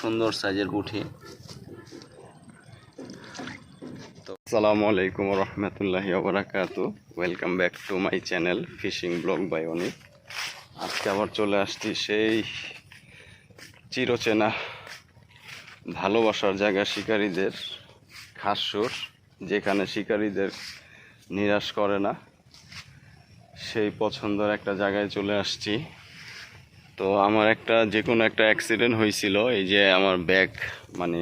সুন্দর সাইজের পুঁটি তো আসসালামু আলাইকুম রহমতুল্লাহি ওবরাকাত welcome back to my channel fishing vlog by Anik আজকে আবার চলে আসছি সেই চিরচেনা ভালোবাসার জায়গা শিকারীদের খাসুর, যেখানে শিকারীদের নিরাশ করে না। সেই পছন্দের একটা জায়গায় চলে আসছি। তো আমার একটা যে কোনো একটা অ্যাক্সিডেন্ট হয়েছিল, এই যে আমার ব্যাগ মানে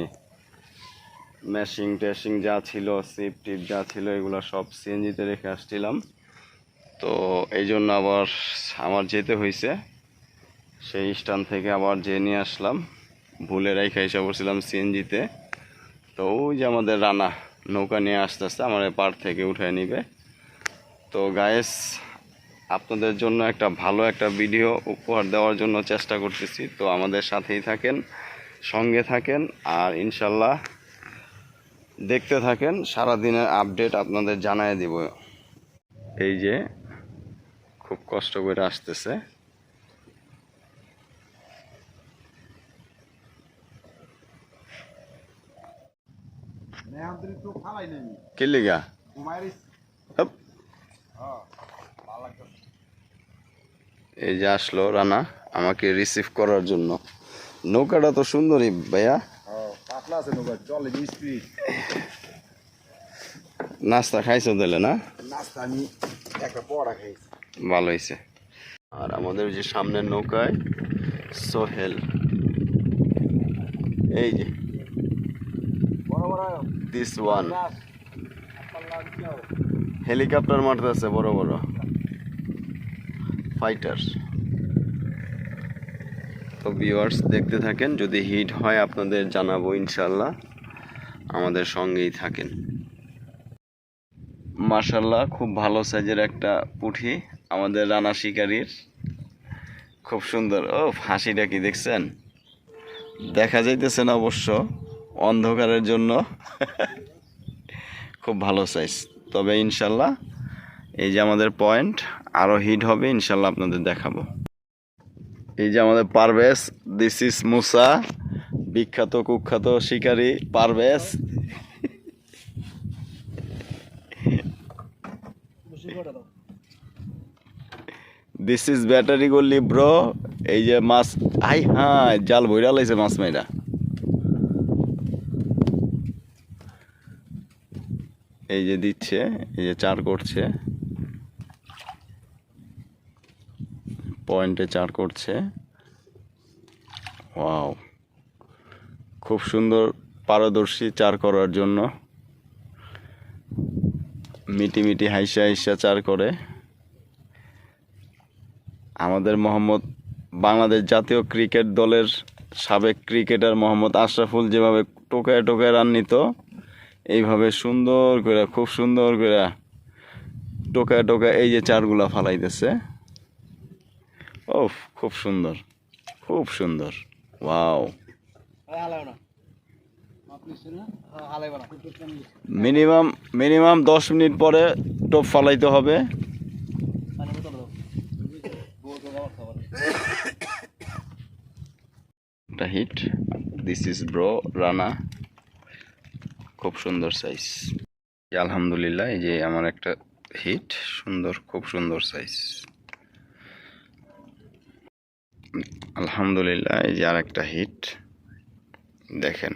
ম্যাশিং ট্যাশিং যা ছিল সিপ টিপ যা ছিল, এগুলো সব সিএনজিতে রেখে আসছিলাম। তো এই জন্য আবার আমার যেতে হয়েছে। সেই স্টান থেকে আবার যেয়ে নিয়ে আসলাম। ভুলে রেখে এসে পড়ছিলাম সিএনজিতে তো। ওই যে আমাদের রানা, নৌকা নিয়ে আসতে আসতে আমার পার থেকে উঠে নিবে। তো গায়েস আপনাদের জন্য একটা ভালো একটা ভিডিও উপহার দেওয়ার জন্য চেষ্টা করতেছি। তো আমাদের সাথেই থাকেন সঙ্গে থাকেন আর ইনশাল্লাহ দেখতে থাকেন। সারাদিনের আপডেট আপনাদের জানায় দিব। এই যে খুব কষ্ট করে আসতেছে। কি লিগা? হপ। এই যে আসলো রানা আমাকে রিসিভ করার জন্য। নৌকাটা তো সুন্দরই ভাইয়া। স্পিড। নাস্তা খাইছো দিলে না? নাস্তা আমি একটা পড়া খাইছি। ভালো হয়েছে আর আমাদের যে সামনের নৌকায় সোহেল। এই যে। বড় বড়। দিস ওয়ান হেলিকপ্টার মারতেছে বড় বড়। ফাইটার তো ভিউয়ার্স দেখতে থাকেন, যদি হিট হয় আপনাদের জানাব ইনশাল্লাহ আমাদের সঙ্গেই থাকেন। মার্শাল্লাহ খুব ভালো সাইজের একটা পুঁঠি আমাদের রানা শিকারির। খুব সুন্দর। ও হাসিটা কি দেখছেন? দেখা যাইতেছে না অবশ্য, অন্ধকারের জন্য। খুব ভালো সাইজ তবে ইনশাল্লাহ এই যে আমাদের পয়েন্ট আরও হিট হবে, ইনশাল্লাহ আপনাদের দেখাবো। এই যে আমাদের পারভেজ দিস ইজ মুসা, বিখ্যাত, কুখ্যাত শিকারী পারভেজ। দিস ইজ ব্যাটারি গল্লি ব্রো এই যে মাছ, আই হ্যাঁ জাল ভৈরা লাইছে মাছ মাইরা। এই যে দিচ্ছে, এই যে চার করছে। পয়েন্টে চার করছে। ওয়াও। খুব সুন্দর পারদর্শী চার করার জন্য। মিটি মিটি হাইসা হাইসা চার করে। আমাদের মোহাম্মদ, বাংলাদেশ জাতীয় ক্রিকেট দলের সাবেক ক্রিকেটার মোহাম্মদ আশরাফুল যেভাবে টোকায় টোকায় রান নিত, এইভাবে সুন্দর করে, খুব সুন্দর করে টোকায় টোকায় এই যে চারগুলা ফালাইতেছে। ও খুব সুন্দর খুব সুন্দর ওয়াও। না? মিনিমাম মিনিমাম দশ মিনিট পরে টোপ ফালাইতে হবে। একটা hit. This is bro Rana. খুব সুন্দর সাইজ আলহামদুলিল্লাহ এই যে আমার একটা হিট সুন্দর খুব সুন্দর সাইজ আলহামদুলিল্লাহ, এই যে আর একটা হিট দেখেন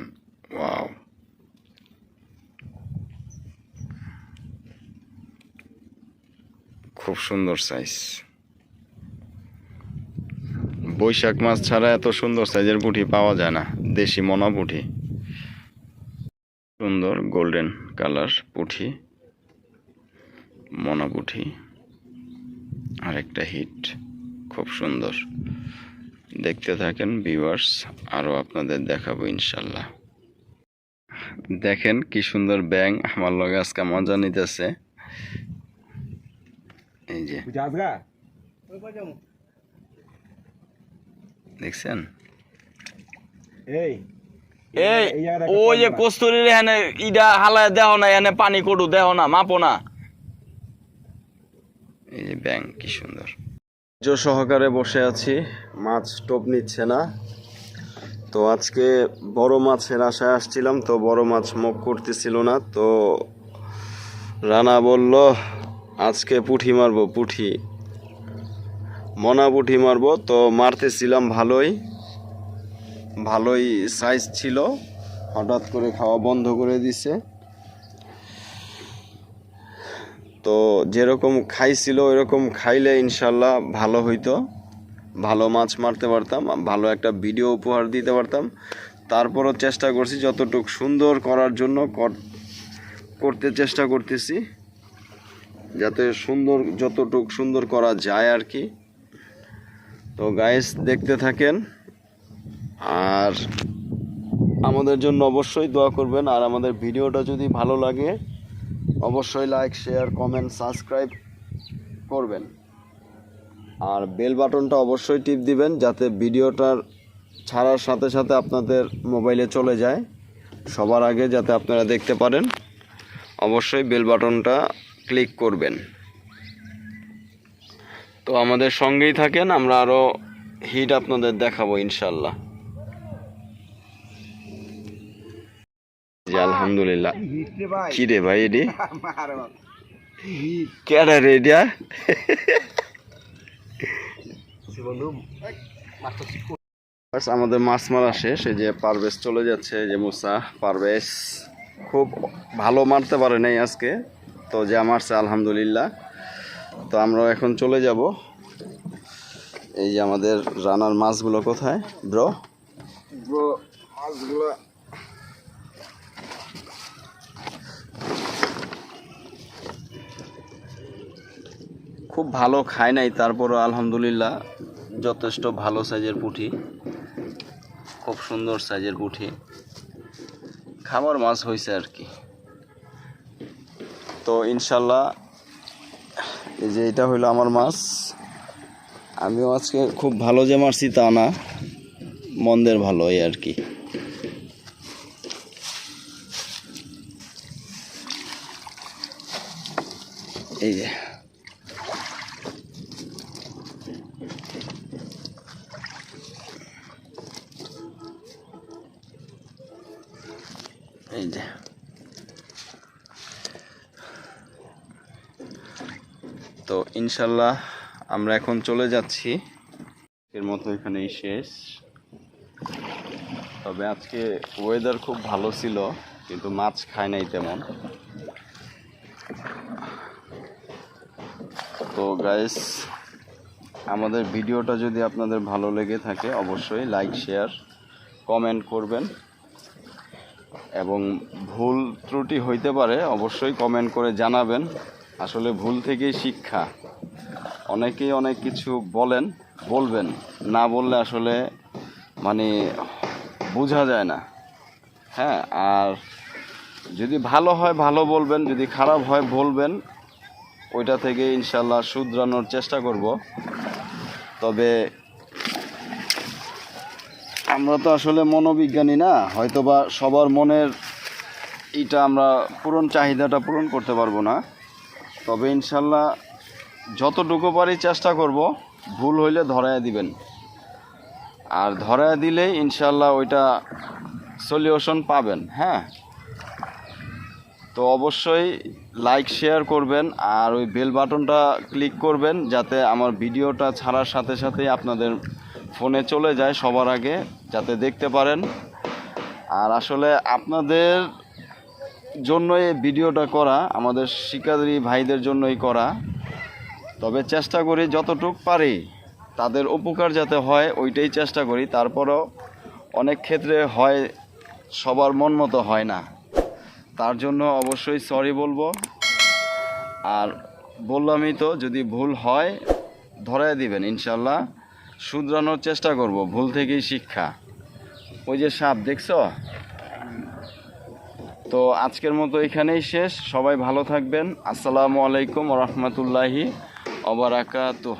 ওয়াও খুব সুন্দর সাইজ বৈশাখ মাছ ছাড়া এত সুন্দর সাইজের পুঁটি পাওয়া যায় না, দেশি মনা পুঁটি সুন্দর গোল্ডেন কালার পুঁটি মনা আর একটা হিট খুব সুন্দর। দেখতে থাকেন ভিউয়ার্স আরও আপনাদের দেখাবো ইনশাল্লাহ। দেখেন কি সুন্দর ব্যাং আমার লগে আজকে মজা নিতেছে। এই যে। দেখছেন? এই। এই এই ওই যে কস্তুরির এখানে ইডা হালায় দেহ না এখানে পানি কটু দেহ না মাপো না। এই যে ব্যাং কি সুন্দর। ধৈর্য সহকারে বসে আছি। মাছ টোপ নিচ্ছে না। তো আজকে বড় মাছের আশায় আসছিলাম, তো বড় মাছ মুখ করতেছিল না। তো রানা বলল, আজকে পুঁঠি মারবো, পুঁঠি। মনা পুঁঠি মারবো, তো মারতেছিলাম ভালোই। ভালোই সাইজ ছিল। হঠাৎ করে খাওয়া বন্ধ করে দিছে। তো যেরকম খাইছিল, ওইরকম খাইলে ইনশাল্লাহ ভালো হইতো। ভালো মাছ মারতে পারতাম, ভালো একটা ভিডিও উপহার দিতে পারতাম। তারপরও চেষ্টা করছি, যতটুকু সুন্দর করার জন্য কর- করতে চেষ্টা করতেছি। যাতে সুন্দর, যতটুকু সুন্দর করা যায় আর কি। তো গাইস দেখতে থাকেন। আর আমাদের জন্য অবশ্যই দোয়া করবেন। আর আমাদের ভিডিওটা যদি ভালো লাগে অবশ্যই লাইক শেয়ার কমেন্ট সাবস্ক্রাইব করবেন। আর বেল বাটনটা অবশ্যই টিপ দিবেন যাতে ভিডিওটার ছাড়ার সাথে সাথে আপনাদের মোবাইলে চলে যায়। সবার আগে যাতে আপনারা দেখতে পারেন, অবশ্যই বেল বাটনটা ক্লিক করবেন। তো আমাদের সঙ্গেই থাকেন, আমরা আরও হিট আপনাদের দেখাবো ইনশাল্লাহ। জি আলহামদুলিল্লাহ। কি রে ভাই হিট কেডা রে এটা বাস আমাদের মাছ মারা শেষ এই যে পারভেজ চলে যাচ্ছে যে মুসা পারভেজ। খুব ভালো মারতে পারে নাই আজকে তো যা মারছে আলহামদুলিল্লাহ। তো আমরা এখন চলে যাব। এই যে আমাদের রানার মাছগুলো কোথায়? ব্রো? ব্রো মাছগুলো খুব ভালো খায় নাই, তারপরও আলহামদুলিল্লাহ যথেষ্ট ভালো সাইজের পুঁটি খুব সুন্দর সাইজের পুঁটি খাবার মাছ হয়েছে আর কি। তো ইনশাল্লাহ এই যে এটা হইল আমার মাছ। আমিও আজকে খুব ভালো যে মারছি তা না, মন্দের ভালো এই আর কি। এই যে। তো ইনশাল্লাহ আমরা এখন চলে যাচ্ছি। এর মতো এখানেই শেষ। তবে আজকে ওয়েদার খুব ভালো ছিল, কিন্তু মাছ খায় নাই তেমন। তো গাইস আমাদের ভিডিওটা যদি আপনাদের ভালো লেগে থাকে, অবশ্যই লাইক শেয়ার কমেন্ট করবেন। এবং ভুল ত্রুটি হইতে পারে, অবশ্যই কমেন্ট করে জানাবেন। আসলে ভুল থেকেই শিক্ষা। অনেকেই অনেক কিছু বলেন, বলবেন। না বললে আসলে মানে বোঝা যায় না। হ্যাঁ আর যদি ভালো হয় ভালো বলবেন, যদি খারাপ হয় বলবেন, ওইটা থেকে ইনশাল্লাহ শুধরানোর চেষ্টা করব। তবে আমরা তো আসলে মনোবিজ্ঞানী না, হয়তোবা সবার মনের এটা আমরা পূরণ, চাহিদাটা পূরণ করতে পারব না। তবে ইনশাল্লাহ যতটুকু পারি চেষ্টা করব, ভুল হইলে ধরায় দিবেন। আর ধরায় দিলেই ইনশাল্লাহ ওইটা সলিউশন পাবেন হ্যাঁ? তো অবশ্যই লাইক, শেয়ার করবেন আর ওই বেল বাটনটা ক্লিক করবেন, যাতে আমার ভিডিওটা ছাড়ার সাথে সাথেই আপনাদের ফোনে চলে যায় সবার আগে। যাতে দেখতে পারেন। আর আসলে আপনাদের জন্য এই ভিডিওটা করা, আমাদের শিকারী ভাইদের জন্যই করা। তবে চেষ্টা করি যতটুক পারি তাদের উপকার যাতে হয়, ওইটাই চেষ্টা করি। তারপরও অনেক ক্ষেত্রে হয়, সবার মন মতো হয় না। তার জন্য অবশ্যই সরি বলব। আর বললামই তো, যদি ভুল হয়, ধরায় দিবেন ইনশাল্লাহ। শুধরানোর চেষ্টা করব, ভুল থেকেই শিক্ষা। ওই যে সাপ, দেখছ? তো আজকের মতো এখানেই শেষ। সবাই ভালো থাকবেন। আসসালামু আলাইকুম রহমতুল্লাহি অবরাকাতুহ